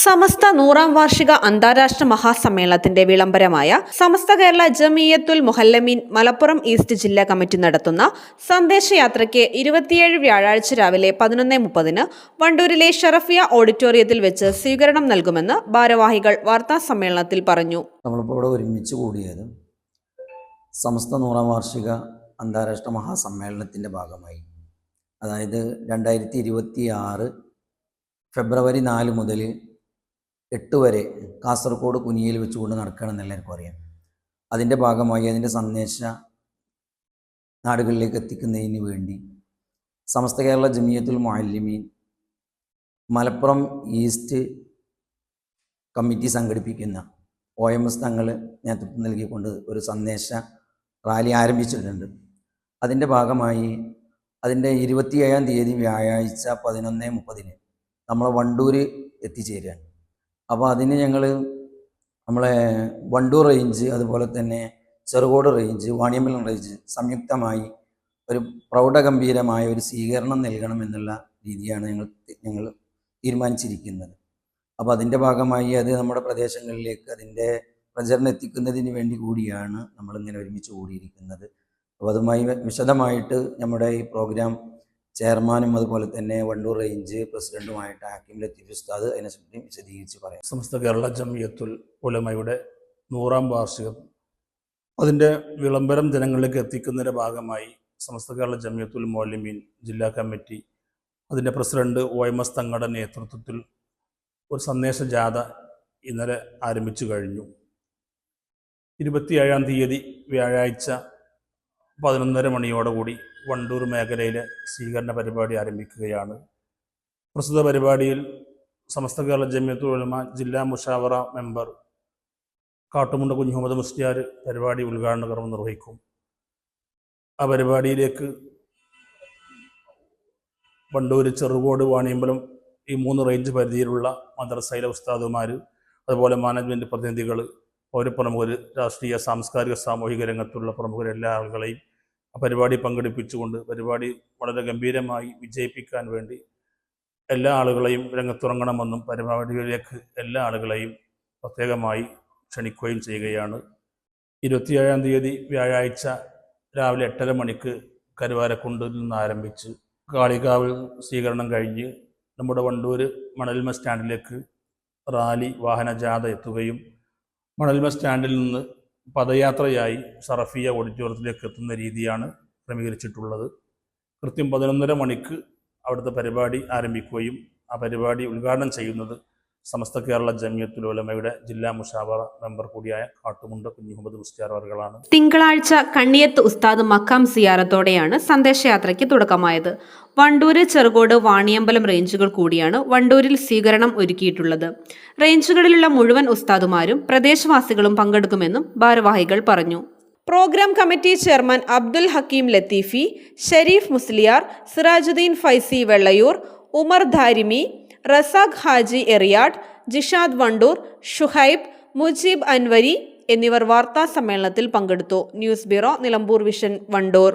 സമസ്ത നൂറാം വാർഷിക അന്താരാഷ്ട്ര മഹാസമ്മേളനത്തിന്റെ വിളംബരമായ സമസ്ത കേരള ജമിയത്തുൽ മുഹല്ലമീൻ മലപ്പുറം ഈസ്റ്റ് ജില്ലാ കമ്മിറ്റി നടത്തുന്ന സന്ദേശയാത്രയ്ക്ക് ഇരുപത്തിയേഴ് വ്യാഴാഴ്ച രാവിലെ പതിനൊന്ന് മുപ്പതിന് വണ്ടൂരിലെ ഷറഫിയ ഓഡിറ്റോറിയത്തിൽ വെച്ച് സ്വീകരണം നൽകുമെന്ന് ഭാരവാഹികൾ വാർത്താ സമ്മേളനത്തിൽ പറഞ്ഞു. നമ്മളിപ്പോൾ ഇവിടെ ഒരുമിച്ച് കൂടിയത് സമസ്ത നൂറാം വാർഷിക അന്താരാഷ്ട്ര മഹാസമ്മേളനത്തിന്റെ ഭാഗമായി. അതായത് രണ്ടായിരത്തി ഫെബ്രുവരി നാല് മുതൽ എട്ട് വരെ കാസർഗോഡ് കുനിയിൽ വെച്ചുകൊണ്ട് നടക്കുകയാണെന്ന് എല്ലാവർക്കും അറിയാം. അതിന്റെ ഭാഗമായി അതിന്റെ സന്ദേശ നാടുകളിലേക്ക് എത്തിക്കുന്നതിന് വേണ്ടി സമസ്ത കേരള ജമിയത്തുൽ മുഅല്ലിമീൻ മലപ്പുറം ഈസ്റ്റ് കമ്മിറ്റി സംഘടിപ്പിക്കുന്ന ഒ എം എസ് തങ്ങൾ നേതൃത്വം നൽകിക്കൊണ്ട് ഒരു സന്ദേശ റാലി ആരംഭിച്ചിട്ടുണ്ട്. അതിന്റെ ഭാഗമായി അതിന്റെ ഇരുപത്തിയേഴാം തീയതി വ്യാഴാഴ്ച പതിനൊന്ന് മുപ്പതിന് നമ്മളെ വണ്ടൂർ എത്തിച്ചേരുകയാണ്. അപ്പോൾ അതിന് ഞങ്ങൾ നമ്മളെ വണ്ടൂർ റേഞ്ച് അതുപോലെ തന്നെ ചെറുകോട് റേഞ്ച് വാണിയമ്പലം റേഞ്ച് സംയുക്തമായി ഒരു പ്രൗഢഗംഭീരമായ ഒരു സ്വീകരണം നൽകണം എന്നുള്ള രീതിയാണ് ഞങ്ങൾ ഞങ്ങൾ തീരുമാനിച്ചിരിക്കുന്നത്. അപ്പോൾ അതിന്റെ ഭാഗമായി അത് നമ്മുടെ പ്രദേശങ്ങളിലേക്ക് അതിന്റെ പ്രചരണം എത്തിക്കുന്നതിന് വേണ്ടി കൂടിയാണ് നമ്മളിങ്ങനെ ഒരുമിച്ച് കൂടിയിരിക്കുന്നത്. അപ്പോൾ അതുമായി വിശദമായിട്ട് നമ്മുടെ ഈ പ്രോഗ്രാം ചെയർമാനും അതുപോലെ തന്നെ വണ്ടൂർ റേഞ്ച് പ്രസിഡന്റുമായിട്ട് ഹാക്കിം ലത്തീഫ് ഉസ്താദ് അതിനെപ്പറ്റി വിശദീകരിച്ച് പറയാം. സമസ്ത കേരള ജമിയത്തുൽ ഉലമയുടെ നൂറാം വാർഷികം അതിന്റെ വിളംബരം ജനങ്ങളിലേക്ക് എത്തിക്കുന്നതിന്റെ ഭാഗമായി സമസ്ത കേരള ജമിയത്തുൽ മോലിമീൻ ജില്ലാ കമ്മിറ്റി അതിന്റെ പ്രസിഡന്റ് ഒ എം എസ് തങ്ങളുടെ നേതൃത്വത്തിൽ ഒരു സന്ദേശ ജാഥ ഇന്നലെ ആരംഭിച്ചു കഴിഞ്ഞു. ഇരുപത്തിയേഴാം തീയതി വ്യാഴാഴ്ച പതിനൊന്നര മണിയോടുകൂടി വണ്ടൂർ മേഖലയിൽ സ്വീകരണ പരിപാടി ആരംഭിക്കുകയാണ്. പ്രസ്തുത പരിപാടിയിൽ സമസ്ത കേരള ജമ്യത്ത് ഉലമ ജില്ലാ മുഷാവറ മെമ്പർ കാട്ടുമുണ്ട കുഞ്ഞുമുഹമ്മദ് മുസ്ലിയാർ പരിപാടി ഉദ്ഘാടന കർമ്മം നിർവഹിക്കും. ആ പരിപാടിയിലേക്ക് വണ്ടൂർ ചെറുകോട് വാണിയമ്പലം ഈ മൂന്ന് റേഞ്ച് പരിധിയിലുള്ള മദ്രസയിലെ ഉസ്താദുമാർ അതുപോലെ മാനേജ്മെന്റ് പ്രതിനിധികൾ പൗരപ്രമുഖർ രാഷ്ട്രീയ സാംസ്കാരിക സാമൂഹിക രംഗത്തുള്ള പ്രമുഖർ എല്ലാ ആളുകളെയും ആ പരിപാടി പങ്കെടുപ്പിച്ചുകൊണ്ട് പരിപാടി വളരെ ഗംഭീരമായി വിജയിപ്പിക്കാൻ വേണ്ടി എല്ലാ ആളുകളെയും രംഗത്തിറങ്ങണമെന്നും പരിപാടികളിലേക്ക് എല്ലാ ആളുകളെയും പ്രത്യേകമായി ക്ഷണിക്കുകയും ചെയ്യുകയാണ്. ഇരുപത്തിയേഴാം തീയതി വ്യാഴാഴ്ച രാവിലെ എട്ടര മണിക്ക് കരുവാരക്കുണ്ടിൽ നിന്ന് ആരംഭിച്ച് കാളികാവിൽ സ്വീകരണം കഴിഞ്ഞ് നമ്മുടെ വണ്ടൂർ മണൽമ സ്റ്റാൻഡിലേക്ക് റാലി വാഹനജാഥ എത്തുകയും മണൽമ സ്റ്റാൻഡിൽ നിന്ന് പദയാത്രയായി സറഫിയ ഓഡിറ്റോറിയത്തിലേക്ക് എത്തുന്ന രീതിയാണ് ക്രമീകരിച്ചിട്ടുള്ളത്. കൃത്യം പതിനൊന്നര മണിക്ക് അവിടുത്തെ പരിപാടി ആരംഭിക്കുകയും ആ പരിപാടി ഉദ്ഘാടനം ചെയ്യുന്നത് സമസ്ത കേരള ജമിയത്തുൽ ഉലമയുടെ ജില്ലാ മുഷാവറ മെമ്പർ കൂടിയായ കാട്ടുമുണ്ട കുഞ്ഞു മുഹമ്മദ് മുസ്റ്റാർ അവർകളാണ്. തിങ്കളാഴ്ച കണ്ണിയത്ത് ഉസ്താദ് മക്കാം സിയാറത്തോടെയാണ് സന്ദേശയാത്രയ്ക്ക് തുടക്കമായത്. വണ്ടൂര് ചെറുകോട് വാണിയമ്പലം റേഞ്ചുകൾ കൂടിയാണ് വണ്ടൂരിൽ സ്വീകരണം ഒരുക്കിയിട്ടുള്ളത്. റേഞ്ചുകളിലുള്ള മുഴുവൻ ഉസ്താദുമാരും പ്രദേശവാസികളും പങ്കെടുക്കുമെന്നും ഭാരവാഹികൾ പറഞ്ഞു. Program committee chairman Abdul Hakeem Latheefi Shareef Musliyar Sirajuddeen Faizy Vellayur Umar Darimi Razak Haji Eriyad Jishad Wandoor Shuhaib Mujeeb Anwari എന്നിവർ വാർത്താ സമ്മേളനത്തിൽ പങ്കെടുത്തു. News bureau Nilambur vision Wandoor.